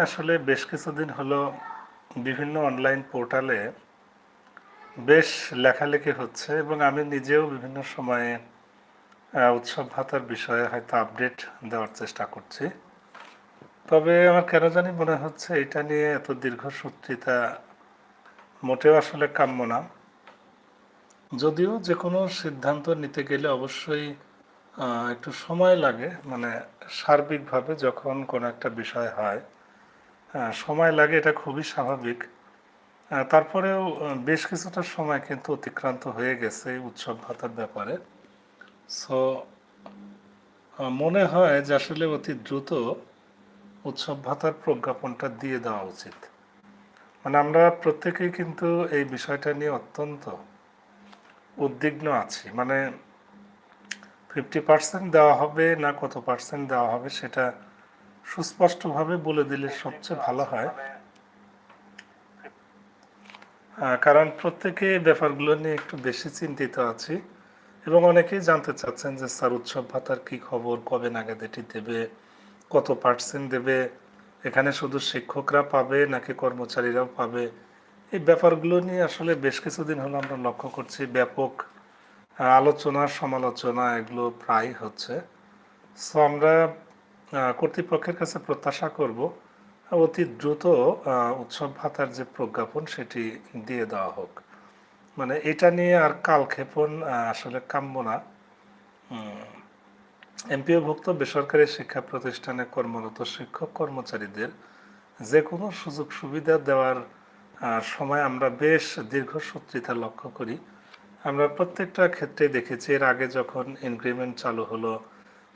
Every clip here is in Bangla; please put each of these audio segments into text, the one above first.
আসলে বেশ কিছুদিন হলো বিভিন্ন অনলাইন পোর্টালে বেশ লেখালেখি হচ্ছে এবং আমি নিজেও বিভিন্ন সময়ে উৎসব ভাতার বিষয়ে হয়তো আপডেট দেওয়ার চেষ্টা করছি। তবে আমার কেন জানি মনে হচ্ছে এটা নিয়ে এত দীর্ঘসূত্রিতা মোটেও আসলে কাম্য না। যদিও যে কোনো সিদ্ধান্ত নিতে গেলে অবশ্যই একটু সময় লাগে মানে সার্বিকভাবে যখন কোনো একটা বিষয় হয়। সময় লাগে, এটা খুবই স্বাভাবিক। তারপরেও বেশ কিছুটা সময় কিন্তু অতিক্রান্ত হয়ে গেছে উৎসব ভাতার ব্যাপারে। সো মনে হয় যে আসলে অতি দ্রুত উৎসব ভাতার প্রজ্ঞাপনটা দিয়ে দেওয়া উচিত। মানে আমরা প্রত্যেকেই কিন্তু এই বিষয়টা নিয়ে অত্যন্ত উদ্বিগ্ন আছি। মানে ফিফটি পার্সেন্ট দেওয়া হবে না কত পার্সেন্ট দেওয়া হবে সেটা সুস্পষ্টভাবে বলে দিলে সবচেয়ে ভালো হয়। কারণ প্রত্যেকে ব্যাপারগুলো নিয়ে একটু বেশি চিন্তিত আছি এবং অনেকেই জানতে চাচ্ছেন যে স্যার, উৎসব ভাতার কি খবর? কবে নাগাদ এটি দেবে? কত পার্সেন্ট দেবে? এখানে শুধু শিক্ষকরা পাবে নাকি কর্মচারীরাও পাবে? এই ব্যাপারগুলো নিয়ে আসলে বেশ কিছুদিন হলো আমরা লক্ষ্য করছি, ব্যাপক আলোচনা, সমালোচনা এগুলো প্রায় হচ্ছে। সো আমরা কর্তৃপক্ষের কাছে প্রত্যাশা করব, অতি দ্রুত উৎসব ভাতার যে প্রজ্ঞাপন সেটি দিয়ে দেওয়া হোক। মানে এটা নিয়ে আর কালক্ষেপণ আসলে কাম্য না। এমপিওভুক্ত বেসরকারি শিক্ষা প্রতিষ্ঠানে কর্মরত শিক্ষক কর্মচারীদের যে কোনো সুযোগ সুবিধা দেওয়ার সময় আমরা বেশ দীর্ঘ দীর্ঘসূত্রিতা লক্ষ্য করি। আমরা প্রত্যেকটা ক্ষেত্রে দেখেছি, এর আগে যখন ইনক্রিমেন্ট চালু হলো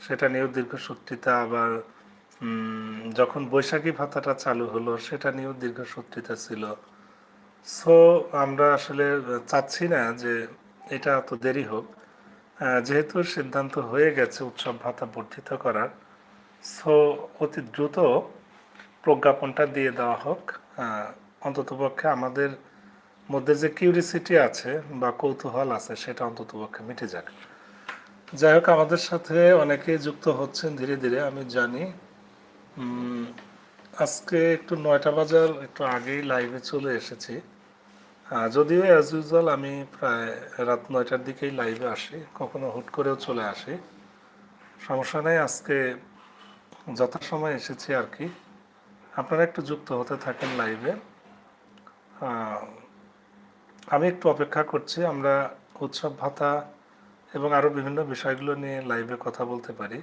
সেটা নিয়েও দীর্ঘসূত্রিতা আবার যখন বৈশাখী ভাতাটা চালু হলো, সেটা নিয়েও দীর্ঘ দীর্ঘসূত্রিতা ছিল। সো আমরা আসলে চাচ্ছি না যে এটা এত দেরি হোক। যেহেতু সিদ্ধান্ত হয়ে গেছে উৎসব ভাতা বর্ধিত করার সো অতি দ্রুত প্রজ্ঞাপনটা দিয়ে দেওয়া হোক। অন্ততপক্ষে আমাদের মধ্যে যে কিউরিসিটি আছে বা কৌতূহল আছে, সেটা অন্ততপক্ষে মিটে যাক। যাই হোক, আমাদের সাথে অনেকেই যুক্ত হচ্ছেন ধীরে ধীরে, আমি জানি। আজকে একটু নয়টা বাজার একটু আগেই লাইভে চলে এসেছি। যদিও অ্যাজ ইউজুয়াল আমি প্রায় রাত নয়টার দিকেই লাইভে আসি, কখনো হুট করেও চলে আসি। সমস্যা নেই, আজকে যথাসময় এসেছি আর কি। আপনারা একটু যুক্ত হতে থাকেন লাইভে আমি একটু অপেক্ষা করছি, আমরা উৎসব ভাতা এবং আরও বিভিন্ন বিষয়গুলো নিয়ে লাইভে কথা বলতে পারি।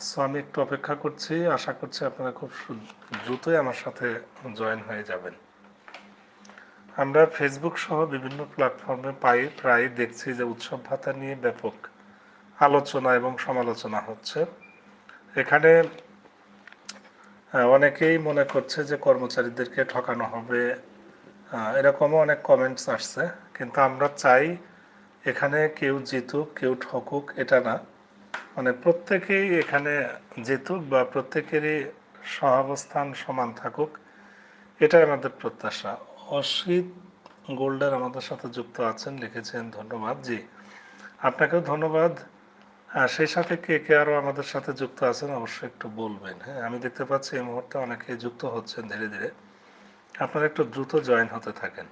সো আমি একটু অপেক্ষা করছি, আশা করছি আপনারা খুব দ্রুতই আমার সাথে জয়েন হয়ে যাবেন। আমরা ফেসবুক সহ বিভিন্ন প্ল্যাটফর্মে পাই, প্রায় দেখছি যে উৎসব ভাতা নিয়ে ব্যাপক আলোচনা এবং সমালোচনা হচ্ছে। এখানে অনেকেই মনে করছে যে কর্মচারীদেরকে ঠকানো হবে। এরকমও অনেক কমেন্টস আসছে। কিন্তু আমরা চাই এখানে কেউ জিতুক, কেউ ঠকুক, এটা না। মানে প্রত্যেকেই এখানে জিতুক বা প্রত্যেকেরই সহাবস্থান সমান থাকুক, এটাই আমাদের প্রত্যাশা। অসিত গোল্ডার আমাদের সাথে যুক্ত আছেন, লিখেছেন, ধন্যবাদ। জি, আপনাকেও ধন্যবাদ। আর সেই সাথে কে কে আরও আমাদের সাথে যুক্ত আছেন, অবশ্যই একটু বলবেন। হ্যাঁ আমি দেখতে পাচ্ছি এই মুহূর্তে অনেকে যুক্ত হচ্ছেন ধীরে ধীরে। আপনারা একটু দ্রুত জয়েন হতে থাকেন।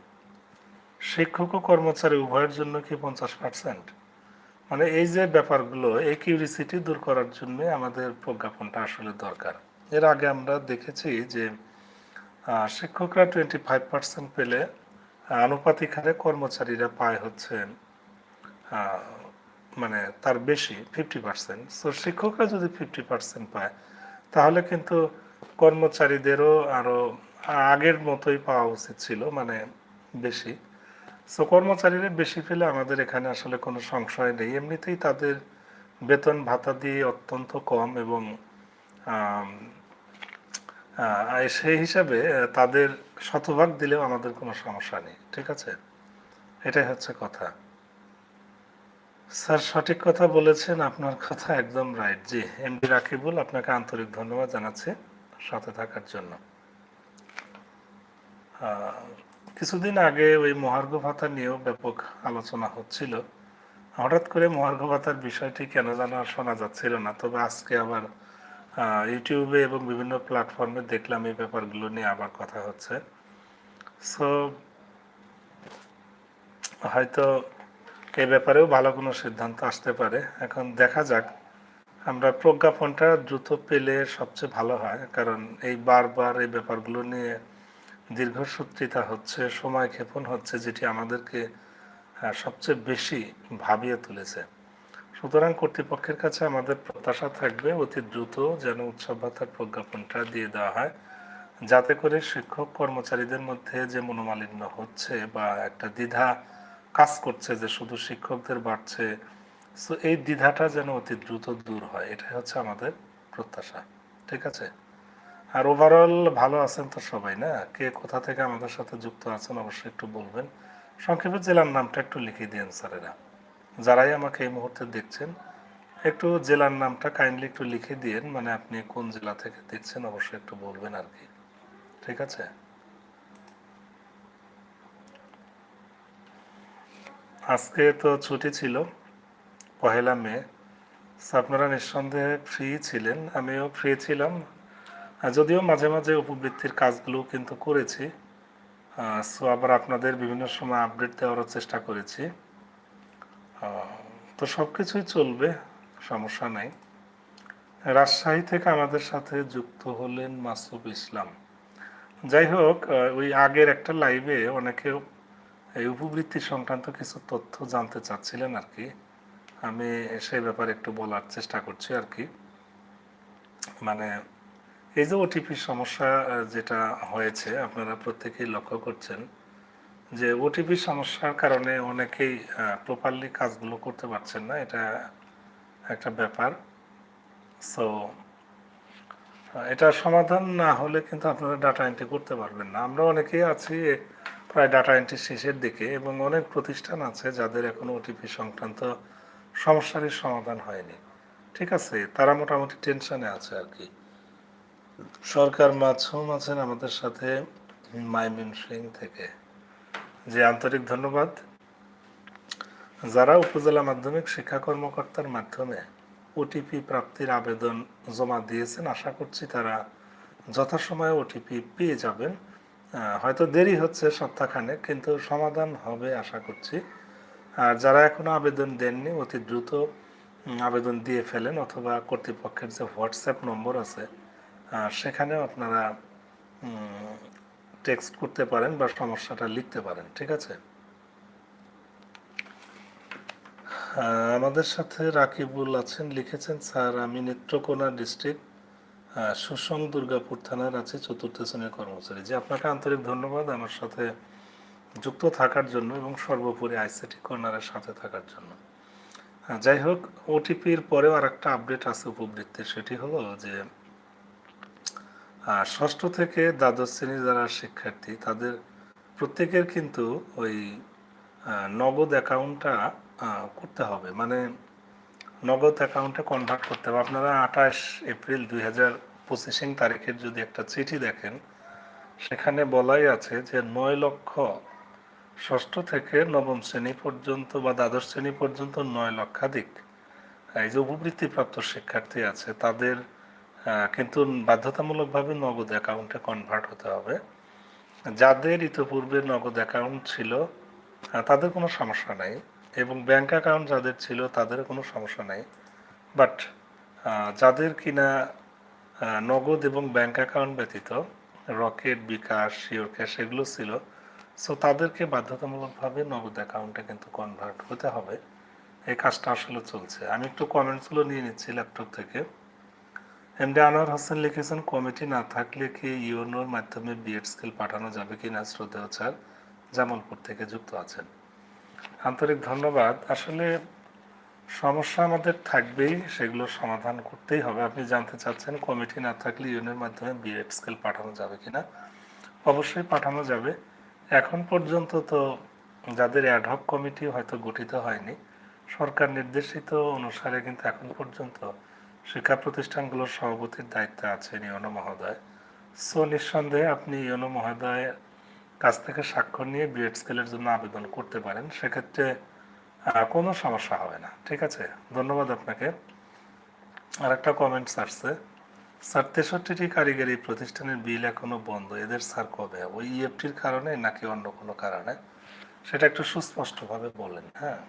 শিক্ষক ও কর্মচারী উভয়ের জন্য কি পঞ্চাশ পার্সেন্ট মানে এই যে ব্যাপারগুলো, এই কিউরিসিটি দূর করার জন্য আমাদের প্রজ্ঞাপনটা আসলে দরকার। এর আগে আমরা দেখেছি যে শিক্ষকরা টোয়েন্টি ফাইভ পার্সেন্ট পেলে আনুপাতিক হারে কর্মচারীরা পায় হচ্ছে মানে তার বেশি ফিফটি পার্সেন্ট সো শিক্ষকরা যদি ফিফটি পার্সেন্ট পায়, তাহলে কিন্তু কর্মচারীদেরও আরও আগের মতোই পাওয়া উচিত ছিল মানে বেশি। সো কর্মচারীরা বেশি পেলে আমাদের এখানে আসলে কোনো সংশয় নেই। এমনিতেই তাদের বেতন ভাতা দিয়ে অত্যন্ত কম এবং সেই হিসাবে তাদের শতভাগ দিলেও আমাদের কোনো সমস্যা নেই, ঠিক আছে? এটাই হচ্ছে কথা। স্যার সঠিক কথা বলেছেন, আপনার কথা একদম রাইট। জি, এমডি রাকিবুল, আপনাকে আন্তরিক ধন্যবাদ জানাচ্ছি সাথে থাকার জন্য। কিছুদিন আগে ওই মহার্ঘ ভাতা নিয়েও ব্যাপক আলোচনা হচ্ছিল। হঠাৎ করে মহার্ঘ ভাতার বিষয়টি কেন যেন আর শোনা যাচ্ছিল না। তবে আজকে আবার ইউটিউবে এবং বিভিন্ন প্ল্যাটফর্মে দেখলাম এই ব্যাপারগুলো নিয়ে আবার কথা হচ্ছে। সো হয়তো এই ব্যাপারেও ভালো কোনো সিদ্ধান্ত আসতে পারে। এখন দেখা যাক। আমরা প্রজ্ঞাপনটা দ্রুত পেলে সবচেয়ে ভালো হয়। কারণ এই বারবার এই ব্যাপারগুলো নিয়ে দীর্ঘসূত্রিতা হচ্ছে, সময় ক্ষেপণ হচ্ছে, যেটি আমাদেরকে সবচেয়ে বেশি ভাবিয়ে তুলেছে। সুতরাং কর্তৃপক্ষের কাছে আমাদের প্রত্যাশা থাকবে, অতি দ্রুত যেন উৎসব ভাতার প্রজ্ঞাপনটা দিয়ে দেওয়া হয়, যাতে করে শিক্ষক কর্মচারীদের মধ্যে যে মনোমালিন্য হচ্ছে বা একটা দ্বিধা কাজ করছে যে শুধু শিক্ষকদের বাড়ছে, সো এই দ্বিধাটা যেন অতি দ্রুত দূর হয়, এটাই হচ্ছে আমাদের প্রত্যাশা। ঠিক আছে? আর ওভারঅল ভালো আছেন তো সবাই, না? কে কোথা থেকে আমাদের সাথে যুক্ত আছেন অবশ্যই একটু বলবেন। সংক্ষেপে জেলার নামটা একটু লিখে দিন স্যারেরা। যারাই আমাকে এই মুহূর্তে দেখছেন, একটু জেলার নামটা কাইন্ডলি একটু লিখে দিয়েন মানে আপনি কোন জেলা থেকে দেখছেন অবশ্যই একটু বলবেন আর কি। ঠিক আছে? আজকে তো ছুটি ছিল, পহেলা মে। আপনারা নিঃসন্দেহে ফ্রি ছিলেন, আমিও ফ্রি ছিলাম। যদিও মাঝে মাঝে উপবৃত্তির কাজগুলো কিন্তু করেছি সো আবার আপনাদের বিভিন্ন সময় আপডেট দেওয়ারও চেষ্টা করেছি। তো সব কিছুই চলবে, সমস্যা নাই। রাজশাহী থেকে আমাদের সাথে যুক্ত হলেন মাসুফ ইসলাম। যাই হোক ওই আগের একটা লাইভে অনেকে এই উপবৃত্তি সংক্রান্ত কিছু তথ্য জানতে চাচ্ছিলেন আর কি। আমি সেই ব্যাপারে একটু বলার চেষ্টা করছি আর কি। মানে এই যে ওটিপি সমস্যা যেটা হয়েছে, আপনারা প্রত্যেকেই লক্ষ্য করছেন যে ওটিপি সমস্যার কারণে অনেকেই প্রপারলি কাজগুলো করতে পারছেন না, এটা একটা ব্যাপার। সো এটা সমাধান না হলে কিন্তু আপনারা ডাটা এন্ট্রি করতে পারবেন না। আমরা অনেকেই আছি প্রায় ডাটা এন্ট্রি শেষের দিকে এবং অনেক প্রতিষ্ঠান আছে যাদের এখনও ওটিপি সংক্রান্ত সমস্যারই সমাধান হয়নি। ঠিক আছে? তারা মোটামুটি টেনশনে আছে আর কি। সরকার মাঝুম আছেন আমাদের সাথে মাইমিন সিং থেকে। যে আন্তরিক ধন্যবাদ। যারা উপজেলা মাধ্যমিক শিক্ষা কর্মকর্তার মাধ্যমে ওটিপি প্রাপ্তির আবেদন জমা দিয়েছেন, আশা করছি তারা যথাসময়ে ওটিপি পেয়ে যাবেন। হয়তো দেরি হচ্ছে সপ্তাহখানেক, কিন্তু সমাধান হবে আশা করছি। আর যারা এখনও আবেদন দেননি, অতি দ্রুত আবেদন দিয়ে ফেলেন, অথবা কর্তৃপক্ষের যে হোয়াটসঅ্যাপ নম্বর আছে আহ, সেখানেও আপনারা টেক্সট করতে পারেন বা সমস্যাটা লিখতে পারেন ঠিক আছে? আমাদের সাথে রাকিবুল আছেন লিখেছেন স্যার আমি নেত্রকোনা ডিস্ট্রিক্ট সুসং দুর্গাপুর থানার আছে চতুর্থ শ্রেণির কর্মচারী। যে আপনাকে আন্তরিক ধন্যবাদ আমার সাথে যুক্ত থাকার জন্য এবং সর্বোপরি আইসিটি কর্নারের সাথে থাকার জন্য। যাই হোক ওটিপির পরেও আর একটা আপডেট আছে উপবৃত্তির সেটি হলো যে আহ, ষষ্ঠ থেকে দ্বাদশ শ্রেণির যারা শিক্ষার্থী তাদের প্রত্যেকের কিন্তু ওই নগদ অ্যাকাউন্টটা করতে হবে। মানে নগদ অ্যাকাউন্টে কনভার্ট করতে হবে। আপনারা আঠাশ এপ্রিল দুই হাজার পঁচিশিং তারিখের যদি একটা চিঠি দেখেন সেখানে বলাই আছে যে নয় লক্ষ ষষ্ঠ থেকে নবম শ্রেণি পর্যন্ত বা দ্বাদশ শ্রেণি পর্যন্ত নয় লক্ষাধিক এই যে উপবৃত্তিপ্রাপ্ত শিক্ষার্থী আছে তাদের কিন্তু বাধ্যতামূলকভাবে নগদ অ্যাকাউন্টে কনভার্ট হতে হবে। যাদের ইতোপূর্বে নগদ অ্যাকাউন্ট ছিল তাদের কোনো সমস্যা নাই এবং ব্যাংক অ্যাকাউন্ট যাদের ছিল, তাদের কোনো সমস্যা নাই। বাট যাদের কিনা নগদ এবং ব্যাংক অ্যাকাউন্ট ব্যতীত রকেট, বিকাশ, শিওর ক্যাশ এগুলো ছিল সো তাদেরকে বাধ্যতামূলকভাবে নগদ অ্যাকাউন্টে কিন্তু কনভার্ট হতে হবে। এই কাজটা আসলে চলছে। আমি একটু কমেন্টসগুলো নিয়ে নিচ্ছি ল্যাপটপ থেকে। এমডি আনোয়ার হোসেন লিখেছেন, কমিটি না থাকলে কি ইউনোর মাধ্যমে বিএড স্কিল পাঠানো যাবে কি না শ্রদ্ধেয় স্যার, জামালপুর থেকে যুক্ত আছেন। আন্তরিক ধন্যবাদ। আসলে সমস্যা আমাদের থাকবেই, সেগুলো সমাধান করতেই হবে। আপনি জানতে চাচ্ছেন, কমিটি না থাকলে ইউনের মাধ্যমে বিএড স্কেল পাঠানো যাবে কিনা? অবশ্যই পাঠানো যাবে। এখন পর্যন্ত তো যাদের অ্যাডহক কমিটি হয়তো গঠিত হয়নি, সরকার নির্দেশিত অনুসারে কিন্তু এখন পর্যন্ত শিক্ষা প্রতিষ্ঠানগুলোর সভাপতির দায়িত্বে আছেন ইয়নো মহোদয়। সো, নিঃসন্দেহে আপনি ইয়নো মহোদয়ের কাছ থেকে স্বাক্ষর নিয়ে বিএড স্কেলের জন্য আবেদন করতে পারেন। সেক্ষেত্রে কোনো সমস্যা হবে না, ঠিক আছে? ধন্যবাদ আপনাকে। আর একটা কমেন্টস আসছে। স্যার, তেষট্টিটি কারিগরি প্রতিষ্ঠানের বিল এখনও বন্ধ, এদের স্যার কবে? ওই ইএফটির কারণে নাকি অন্য কোনো কারণে? সেটা একটু সুস্পষ্টভাবে বলেন হ্যাঁ?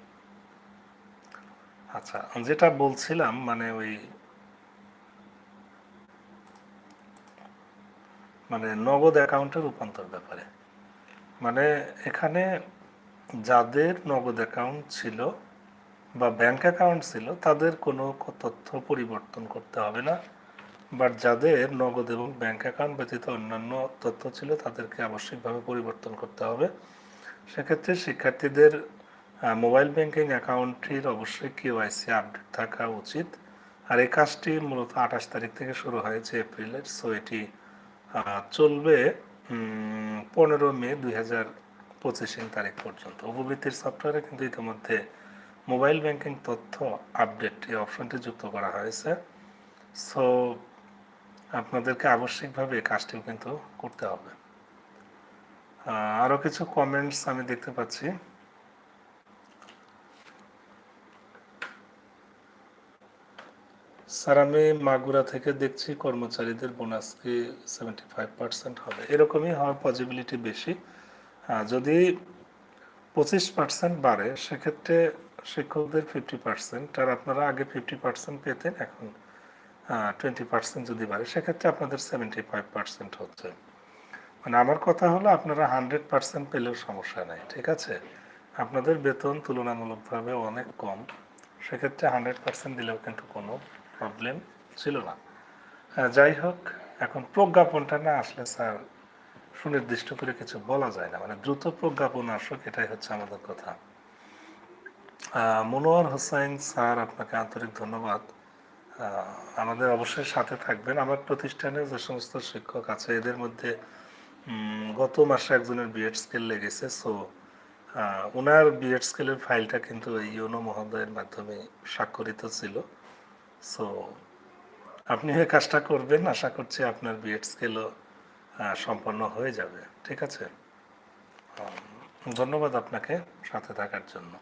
আচ্ছা যেটা বলছিলাম মানে ওই মানে নগদ অ্যাকাউন্টে রূপান্তর ব্যাপারে। মানে এখানে যাদের নগদ অ্যাকাউন্ট ছিল বা ব্যাংক অ্যাকাউন্ট ছিল, তাদের কোনো তথ্য পরিবর্তন করতে হবে না। বাট যাদের নগদ এবং ব্যাংক অ্যাকাউন্ট ব্যতীত অন্যান্য তথ্য ছিল, তাদেরকে আবশ্যিকভাবে পরিবর্তন করতে হবে। সেক্ষেত্রে শিক্ষার্থীদের মোবাইল ব্যাংকিং অ্যাকাউন্টটির অবশ্যই কেওয়াইসি আপডেট থাকা উচিত। আর এই কাজটি মূলত আঠাশ তারিখ থেকে শুরু হয়েছে এপ্রিলের, সো এটি চলবে পনেরো মে দুই হাজার পঁচিশিং তারিখ পর্যন্ত। উপবৃত্তির সফটওয়্যারে কিন্তু ইতিমধ্যে মোবাইল ব্যাংকিং তথ্য আপডেট এই অপশনটি যুক্ত করা হয়েছে। সো আপনাদেরকে আবশ্যিকভাবে কাজটিও কিন্তু করতে হবে। আরও কিছু কমেন্টস আমি দেখতে পাচ্ছি। স্যার, আমি মাগুরা থেকে দেখছি কর্মচারীদের বোনাস কি সেভেন্টি ফাইভ পার্সেন্ট হবে। এরকমই হওয়ার পসিবিলিটি বেশি। যদি পঁচিশ পার্সেন্ট বাড়ে, সেক্ষেত্রে শিক্ষকদের ফিফটি পার্সেন্ট আর আপনারা আগে ফিফটি পার্সেন্ট পেতেন, এখন টোয়েন্টি পার্সেন্ট যদি বাড়ে, সেক্ষেত্রে আপনাদের সেভেন্টি ফাইভ পার্সেন্ট হচ্ছে। মানে আমার কথা হলো, আপনারা হান্ড্রেড পার্সেন্ট পেলেও সমস্যা নেই, ঠিক আছে? আপনাদের বেতন তুলনামূলকভাবে অনেক কম, সেক্ষেত্রে হান্ড্রেড পার্সেন্ট দিলেও কিন্তু কোনো প্রবলেম ছিল না। আহ, যাই হোক এখন প্রজ্ঞাপনটা না আসলে স্যার সুনির্দিষ্ট করে কিছু বলা যায় না। মানে দ্রুত প্রজ্ঞাপন আসুক এটাই হচ্ছে আমাদের কথা। মনোয়ার হোসাইন স্যার আপনাকে আন্তরিক ধন্যবাদ। আমাদের অবশ্যই সাথে থাকবেন। আমার প্রতিষ্ঠানে যে সমস্ত শিক্ষক আছে এদের মধ্যে গত মাসে একজনের বিএড স্কেল লেগেছে সো ওনার বিএড স্কেলের ফাইলটা কিন্তু ইউনো মহোদয়ের মাধ্যমে স্বাক্ষরিত ছিল। সো আপনি এই কাজটা করবেন, আশা করছি আপনার বিএড স্কেলও সম্পন্ন হয়ে যাবে। ঠিক আছে? ধন্যবাদ আপনাকে সাথে থাকার জন্য।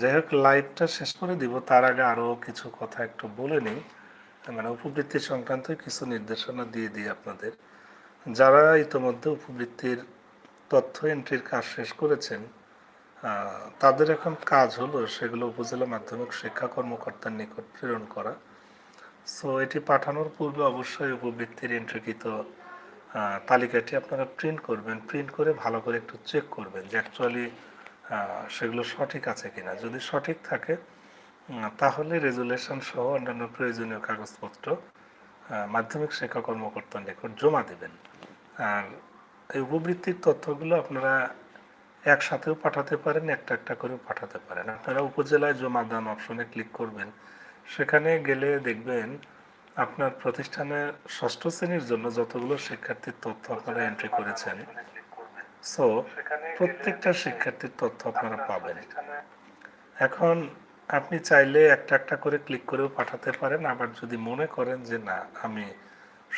যাই হোক লাইভটা শেষ করে দিব। তার আগে আরও কিছু কথা একটু বলে নিই। মানে উপবৃত্তি সংক্রান্ত কিছু নির্দেশনা দিয়ে দিই আপনাদের। যারা ইতোমধ্যে উপবৃত্তির তথ্য এন্ট্রির কাজ শেষ করেছেন তাদের এখন কাজ হলো সেগুলো উপজেলা মাধ্যমিক শিক্ষা কর্মকর্তার নিকট প্রেরণ করা। সো এটি পাঠানোর পূর্বে অবশ্যই উপবৃত্তির এন্ট্রিকৃত তালিকাটি আপনারা প্রিন্ট করবেন। প্রিন্ট করে ভালো করে একটু চেক করবেন যে অ্যাকচুয়ালি সেগুলো সঠিক আছে কিনা? যদি সঠিক থাকে তাহলে রেজুলেশন সহ অন্যান্য প্রয়োজনীয় কাগজপত্র মাধ্যমিক শিক্ষা কর্মকর্তার নিকট জমা দেবেন। আর এই উপবৃত্তির তথ্যগুলো আপনারা একসাথেও পাঠাতে পারেন, একটা একটা করেও পাঠাতে পারেন। আপনারা উপজেলায় জমা দান অপশনে ক্লিক করবেন। সেখানে গেলে দেখবেন আপনার প্রতিষ্ঠানের ষষ্ঠ শ্রেণির জন্য যতগুলো শিক্ষার্থীর তথ্য আপনারা এন্ট্রি করেছেন সো প্রত্যেকটা শিক্ষার্থীর তথ্য আপনারা পাবেন। এখন আপনি চাইলে একটা একটা করে ক্লিক করেও পাঠাতে পারেন। আবার যদি মনে করেন যে না, আমি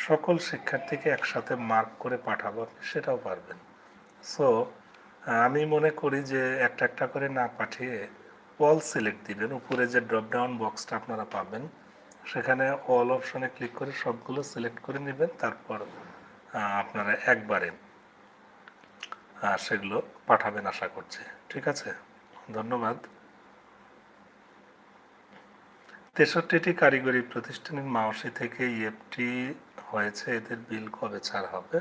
সকল শিক্ষার্থীকে একসাথে মার্ক করে পাঠাবো, আপনি সেটাও পারবেন। সো আমি মনে করি যে একটা একটা করে না পাঠিয়ে অল সিলেক্ট দিবেন। উপরে যে ড্রপডাউন বক্সটা আপনারা পাবেন, সেখানে অল অপশনে ক্লিক করে সবগুলো সিলেক্ট করে নেবেন। তারপর আপনারা একবারে সেগুলো পাঠাবেন আশা করছি। ঠিক আছে? ধন্যবাদ। তেষট্টিটি কারিগরি প্রতিষ্ঠানের মাওসি থেকে ইএফটি হয়েছে, এদের বিল কবে ছাড় হবে?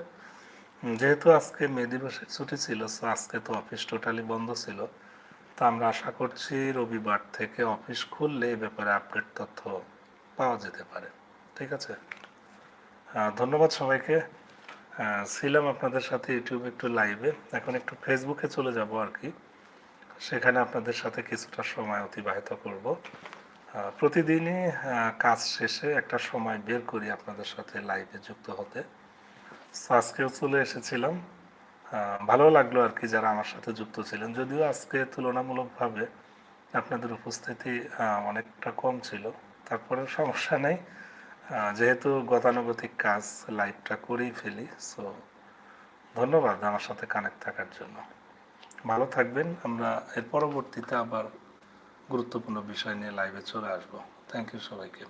যেহেতু আজকে মে দিবসের ছুটি ছিল so আজকে তো অফিস টোটালি বন্ধ ছিল, তা আমরা আশা করছি রবিবার থেকে অফিস খুললে এই ব্যাপারে আপডেট তথ্য পাওয়া যেতে পারে। ঠিক আছে? ধন্যবাদ সবাইকে। ছিলাম আপনাদের সাথে ইউটিউবে একটু লাইভে এখন একটু ফেসবুকে চলে যাব আর কি। সেখানে আপনাদের সাথে কিছুটা সময় অতিবাহিত করব। প্রতিদিনই কাজ শেষে একটা সময় বের করি আপনাদের সাথে লাইভে যুক্ত হতে। আজকেও চলে এসেছিলাম। ভালো লাগল আর কি যারা আমার সাথে যুক্ত ছিলেন। যদিও আজকে তুলনামূলকভাবে আপনাদের উপস্থিতি অনেকটা কম ছিল। তারপরে সমস্যা নেই। যেহেতু গতানুগতিক কাজ লাইভটা করেই ফেলি সো ধন্যবাদ আমার সাথে কানেক্ট থাকার জন্য। ভালো থাকবেন, আমরা এর পরবর্তীতে আবার গুরুত্বপূর্ণ বিষয় নিয়ে লাইভে চলে আসব। থ্যাংক ইউ সবাইকে।